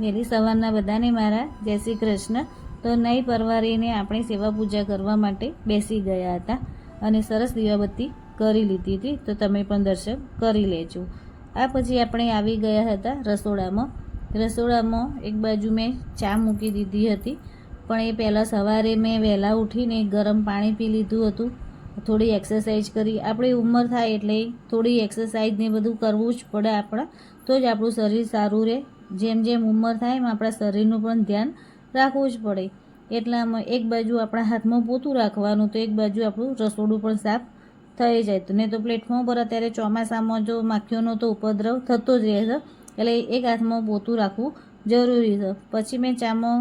વહેલી સવારના બધાને મારા જય શ્રી કૃષ્ણ. તો નહીં પરવારીને આપણે સેવા પૂજા કરવા માટે બેસી ગયા હતા અને સરસ દીવાબત્તી કરી લીધી હતી. તો તમે પણ દર્શન કરી લેજો. આ પછી આપણે આવી ગયા હતા રસોડામાં. રસોડામાં એક બાજુ મેં ચા મૂકી દીધી હતી. પણ એ પહેલાં સવારે મેં વહેલા ઉઠીને ગરમ પાણી પી લીધું હતું. થોડી એક્સરસાઇઝ કરી. આપણી ઉંમર થાય એટલે થોડી એક્સરસાઇઝ ને બધું કરવું જ પડે આપણા. તો જ આપણું શરીર સારું રહે. જેમ જેમ ઉંમર થાય એમ આપણા શરીરનું પણ ધ્યાન રાખવું જ પડે. એટલામાં એક બાજુ આપણા હાથમાં પોતું રાખવાનું, તો એક બાજુ આપણું રસોડું પણ સાફ થઈ જાય. તો નહીં તો પ્લેટફોર્મ પર અત્યારે ચોમાસામાં જો માખીઓનો તો ઉપદ્રવ થતો જ રહે છે, એટલે એક હાથમાં પોતું રાખવું જરૂરી છે. પછી મેં ચામાં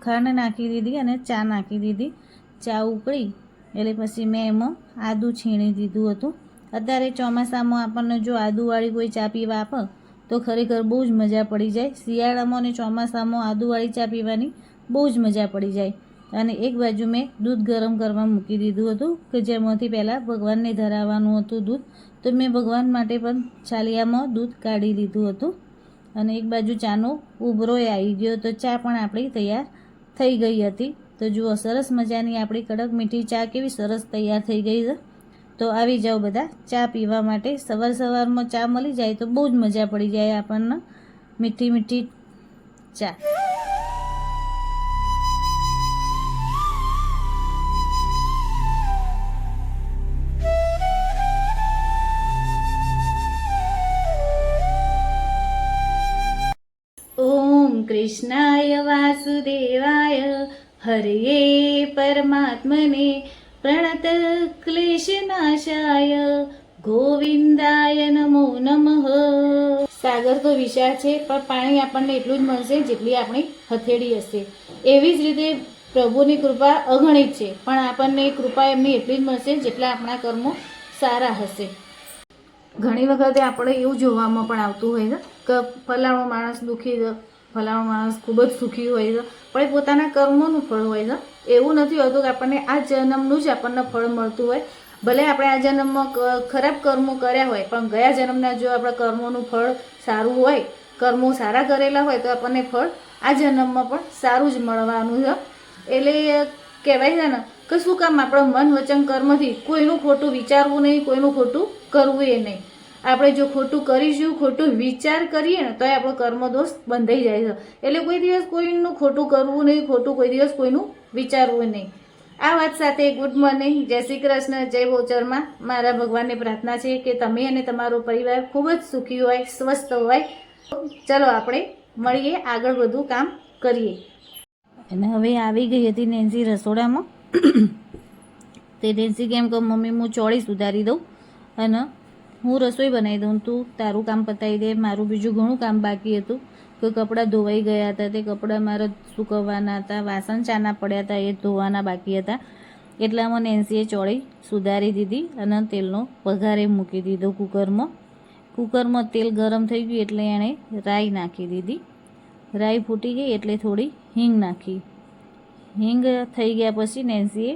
ખાંડ નાખી દીધી અને ચા નાખી દીધી. ચા ઉકળી એટલે પછી મેં એમાં આદું છીણી દીધું હતું. અત્યારે ચોમાસામાં આપણને જો આદુવાળી કોઈ ચા પીવા આપે તો ખરેખર બહુ જ મજા પડી જાય. શિયાળામાં અને ચોમાસામાં આદુવાળી ચા પીવાની બહુ જ મજા પડી જાય. અને એક બાજુ મેં દૂધ ગરમ કરવા મૂકી દીધું હતું કે જેમાંથી પહેલાં ભગવાનને ધરાવવાનું હતું દૂધ. તો મેં ભગવાન માટે પણ છાલિયામાં દૂધ કાઢી લીધું હતું. અને એક બાજુ ચાનો ઉભરોય આવી ગયો. તો ચા પણ આપણી તૈયાર થઈ ગઈ હતી. તો જુઓ, સરસ મજાની આપણી કડક મીઠી ચા કેવી સરસ તૈયાર થઈ ગઈ છે. તો આવી જાઓ બધા. ચા પીવા માટે સવાર સવારમાં ચા મળી જાય તો બહુ જ મજા પડી જાય આપણને. મીઠી મીઠી ચા. કૃષ્ણાય વાસુદેવાય. હરયે પરમાત્મને ક્લેશનાશાય ગોવિંદાય નમો નમઃ સાગર તો વિશાળ છે, પણ પાણી આપણને એટલું જ મળશે જેટલી આપણી હથેળી હશે. એવી જ રીતે પ્રભુની કૃપા અગણિત છે, પણ આપણને કૃપા એમની એટલી જ મળશે જેટલા આપણા કર્મો સારા હશે. ઘણી વખતે આપણે એવું જોવામાં પણ આવતું હોય છે કે ફલાણો માણસ દુઃખી ફલાણો માણસ ખૂબ જ સુખી હોય છે. પણ એ પોતાના કર્મોનું ફળ હોય છે. એવું નથી હોતું કે આપણને આ જન્મનું જ આપણને ફળ મળતું હોય. ભલે આપણે આ જન્મમાં ખરાબ કર્મો કર્યા હોય, પણ ગયા જન્મના જો આપણા કર્મોનું ફળ સારું હોય, કર્મો સારા કરેલા હોય, તો આપણને ફળ આ જન્મમાં પણ સારું જ મળવાનું છે. એટલે કહેવાય છે ને કે શું કામ આપણા મન વચન કર્મથી કોઈનું ખોટું વિચારવું નહીં, કોઈનું ખોટું કરવું એ નહીં. આપણે જો ખોટું કરીશું, ખોટું વિચાર કરીએ ને તો આપણો કર્મદોષ બંધાઈ જાય છે. એટલે કોઈ દિવસ કોઈનું ખોટું કરવું નહીં, ખોટું કોઈ દિવસ કોઈનું વિચારવું નહીં. આ વાત સાથે ગુડ મોર્નિંગ જય શ્રી કૃષ્ણ, જય બોચરમાં મારા ભગવાનને પ્રાર્થના છે કે તમે અને તમારો પરિવાર ખૂબ જ સુખી હોય, સ્વસ્થ હોય. ચલો આપણે મળીએ, આગળ બધું કામ કરીએ. અને હવે આવી ગઈ હતી નેન્સી રસોડામાં. તે નેન્સી કેમ કે મમ્મી, હું ચોળી સુધારી દઉં અને હું રસોઈ બનાવી દઉં તું તારું કામ પતાવી દે, મારું બીજું ઘણું કામ બાકી હતું કે કપડાં ધોવાઈ ગયા હતા તે કપડાં મારા સૂકવવાના હતા, વાસણ ચાના પડ્યા હતા એ ધોવાના બાકી હતા. એટલામાં નેન્સીએ ચોળી સુધારી દીધી અને તેલનો પઘારે મૂકી દીધો કુકરમાં. કુકરમાં તેલ ગરમ થઈ ગયું એટલે એણે રાઈ નાખી દીધી. રાઈ ફૂટી ગઈ એટલે થોડી હિંગ નાખી. હિંગ થઈ ગયા પછી નેન્સીએ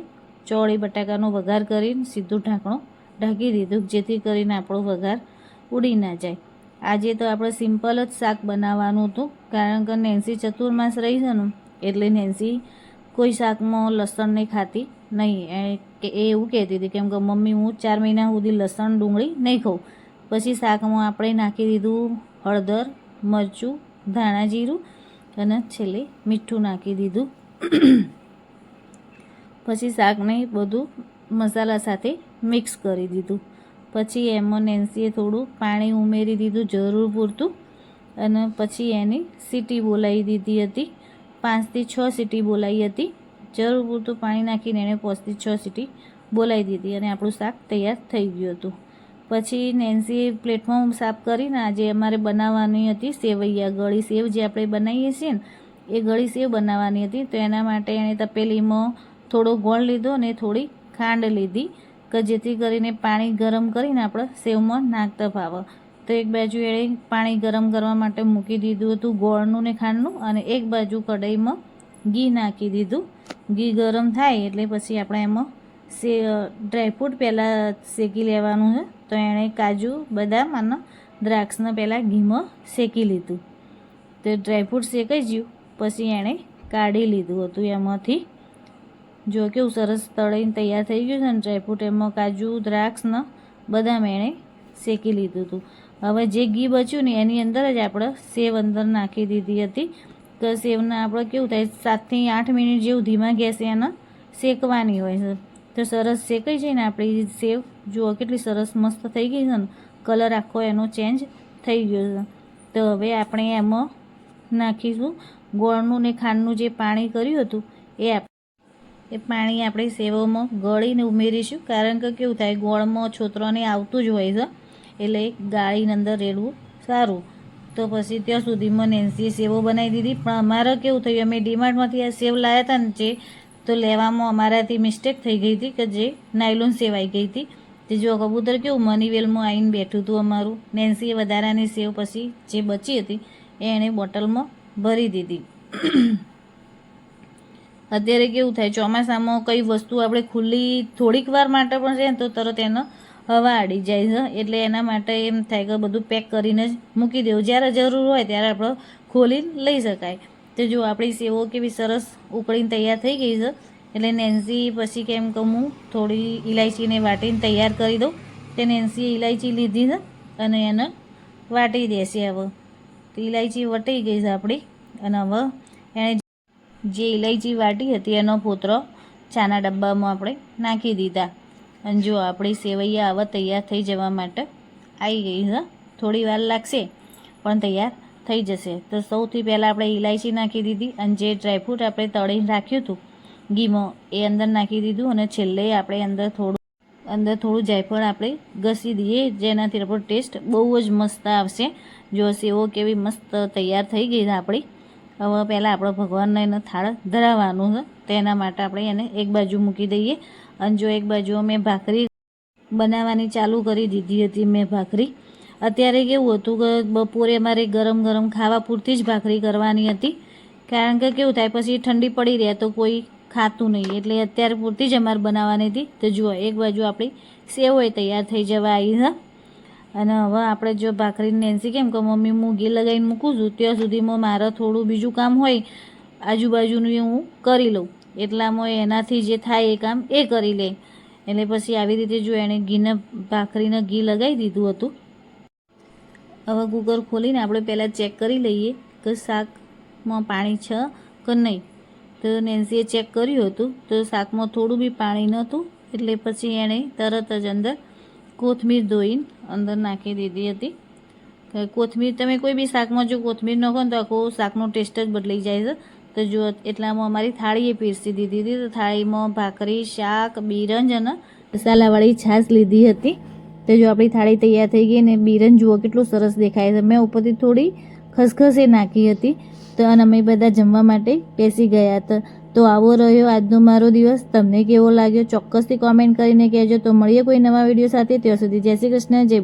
ચોળી, બટાકાનો વઘાર કરીને સીધું ઢાંકણું ઢાંકી દીધું જેથી કરીને આપણો વઘાર ઉડી ના જાય. આજે તો આપણે સિમ્પલ જ શાક બનાવવાનું હતું. કારણ કે નેન્સી ચતુર્માસ રહી છે ને, એટલે નેન્સી કોઈ શાકમાં લસણ નહીં ખાતી, નહીં. એ એવું કહેતી હતી કેમ કે, મમ્મી, હું ચાર મહિના સુધી લસણ ડુંગળી નહીં ખાઉં. પછી શાકમાં આપણે નાખી દીધું હળદર, મરચું, ધાણા જીરું અને છેલ્લે મીઠું નાખી દીધું. પછી શાકને બધું મસાલા સાથે મિક્સ કરી દીધું. પછી એમાં નેન્સીએ થોડું પાણી ઉમેરી દીધું જરૂર પૂરતું અને પછી એની સીટી બોલાવી દીધી હતી. પાંચથી છ સીટી બોલાવી હતી. જરૂર પૂરતું પાણી નાખીને એણે પાંચથી છ સીટી બોલાવી દીધી અને આપણું શાક તૈયાર થઈ ગયું હતું. પછી નેન્સીએ પ્લેટફોર્મ સાફ કરીને આજે અમારે બનાવવાની હતી સેવૈયા ગળી સેવ જે આપણે બનાવીએ છીએ ને, એ ગળી સેવ બનાવવાની હતી. તો એના માટે એણે તપેલીમાં થોડો ગોળ લીધો અને થોડી ખાંડ લીધી. કે જેથી કરીને પાણી ગરમ કરીને આપણે સેવમાં નાખતા ફાવે તો એક બાજુ એણે પાણી ગરમ કરવા માટે મૂકી દીધું હતું ગોળનું ને ખાંડનું અને એક બાજુ કઢાઈમાં ઘી નાખી દીધું. ઘી ગરમ થાય એટલે પછી આપણે એમાં સે ડ્રાયફ્રૂટ પહેલાં શેકી લેવાનું છે. તો એણે કાજુ, બદામ અને દ્રાક્ષને પહેલાં ઘીમાં શેકી લીધું. તો ડ્રાયફ્રૂટ શેકાઈ ગયું. પછી એણે કાઢી લીધું હતું એમાંથી જો કેવું સરસ તળીને તૈયાર થઈ ગયું છે ને ડ્રાયફ્રૂટ એમાં કાજુ, દ્રાક્ષ ને બદામ એણે શેકી લીધું હતું. હવે જે ઘી બચ્યું ને એની અંદર જ આપણે સેવ અંદર નાખી દીધી હતી. તો સેવને આપણે કેવું થાય, સાતથી આઠ મિનિટ જેવું ધીમા ગેસે એને શેકવાની હોય છે. તો સરસ શેકાઈ જાય ને આપણી સેવ. જુઓ કેટલી સરસ મસ્ત થઈ ગઈ છે ને. કલર આખો એનો ચેન્જ થઈ ગયો છે. તો હવે આપણે એમાં નાખીશું. ગોળનું ને ખાંડનું જે પાણી કર્યું હતું, એ એ પાણી આપણે સેવોમાં ગળીને ઉમેરીશું. કારણ કે કેવું થાય, ગોળમાં છોતરોને આવતું જ હોય છે. એટલે ગાળીને અંદર રેડવું સારું. તો પછી ત્યાં સુધીમાં નેન્સીએ સેવો બનાવી દીધી. પણ અમારે કેવું થયું, અમે ડીમાર્ટમાંથી આ સેવ લાવ્યા હતા ને જે, તો લેવામાં અમારાથી મિસ્ટેક થઈ ગઈ હતી કે જે નાયલોન સેવાઈ ગઈ હતી. તે જો કબૂતર કેવું મનીવેલમાં આવીને બેઠું હતું અમારું. નેન્સીએ વધારાની સેવ પછી જે બચી હતી, એ એણે બોટલમાં ભરી દીધી. અત્યારે કેવું થાય, ચોમાસામાં કઈ વસ્તુ આપણે ખુલ્લી થોડીક વાર માટે પણ છે ને, તો તરત એનો હવા અડી જાય છે. એટલે એના માટે એમ થાય કે બધું પેક કરીને જ મૂકી દેવું. જ્યારે જરૂર હોય ત્યારે આપણે ખોલીને લઈ શકાય. તો જો આપણી સેવો કેવી સરસ ઉકળીને તૈયાર થઈ ગઈ છે, એટલે નેન્સી પછી કેમ કે હું, થોડી ઇલાયચીને વાટીને તૈયાર કરી દઉં. તે નેન્સીએ ઇલાયચી લીધી છે અને એને વાટી દેશે હવે. તો ઇલાયચી વટી ગઈ છે આપણી, અને હવે એણે જે ઇલાયચી વાટી હતી એનો પોતરો ચાના ડબ્બામાં આપણે નાખી દીધા. અને જો આપણી સેવૈયા આવા તૈયાર થઈ જવા માટે આવી ગઈ છે થોડી વાર લાગશે, પણ તૈયાર થઈ જશે. તો સૌથી પહેલાં આપણે ઇલાયચી નાખી દીધી અને જે ડ્રાયફ્રૂટ આપણે તળીને રાખ્યું હતું, ઘીમાં, એ અંદર નાખી દીધું અને છેલ્લે આપણે અંદર થોડું અંદર થોડું જાયફળ આપણે ઘસી દઈએ, જેનાથી આપણો ટેસ્ટ બહુ જ મસ્ત આવશે. જો સેવો કેવી મસ્ત તૈયાર થઈ ગઈ આપણી હવે પહેલાં આપણો ભગવાનને એને થાળ ધરાવવાનું છે. તેના માટે આપણે એને એક બાજુ મૂકી દઈએ. અને જો એક બાજુ મેં ભાખરી બનાવવાની ચાલુ કરી દીધી હતી મેં ભાખરી. અત્યારે કેવું હતું કે બપોરે અમારે ગરમ ગરમ ખાવા પૂરતી જ ભાખરી કરવાની હતી. કારણ કે કેવું થાય, પછી ઠંડી પડી રહે તો કોઈ ખાતું નહીં. એટલે અત્યારે પૂરતી જ અમારે બનાવવાની હતી. તો જુઓ, એક બાજુ આપણી સેવોય તૈયાર થઈ જવા આવી છે. અને હવે આપણે જો ભાખરીને નેન્સી કેમ કે મમ્મી હું ઘી લગાવીને મૂકું છું, ત્યાં સુધીમાં મારે થોડું બીજું કામ હોય, આજુબાજુનું હું કરી લઉં. એટલામાં એનાથી જે થાય એ કામ એ કરી લે. એટલે પછી આવી રીતે જો એણે ઘીને, ભાખરીને ઘી લગાવી દીધું હતું. હવે કુકર ખોલીને આપણે પહેલાં ચેક કરી લઈએ કે શાકમાં પાણી છે કે નહીં. તો નેન્સીએ ચેક કર્યું હતું, તો શાકમાં થોડું બી પાણી નહોતું, એટલે પછી એણે તરત જ અંદર કોથમીર ધોઈને અંદર નાખી દીધી હતી. કોથમીર, તમે કોઈ બી શાકમાં જો કોથમીર નાખો ને તો આખો શાકનો ટેસ્ટ જ બદલાઈ જાય છે. તો જો એટલામાં અમારી થાળીએ પીરસી દીધી હતી. તો થાળીમાં ભાખરી, શાક, બિરંજ અને મસાલાવાળી છાશ લીધી હતી. તો જો આપણી થાળી તૈયાર થઈ ગઈ ને બીરંજ જુઓ કેટલું સરસ દેખાય છે. મેં ઉપરથી થોડી ખસખસે નાખી હતી. તો અને અમે બધા જમવા માટે બેસી ગયા હતા. તો આવો રહ્યો આજનો મારો દિવસ. તમને કેવો લાગ્યો? ચોક્કસથી કોમેન્ટ કરીને કહેજો. તો મળીએ કોઈ નવા વીડિયો સાથે. ત્યાં સુધી જય શ્રી કૃષ્ણ, જય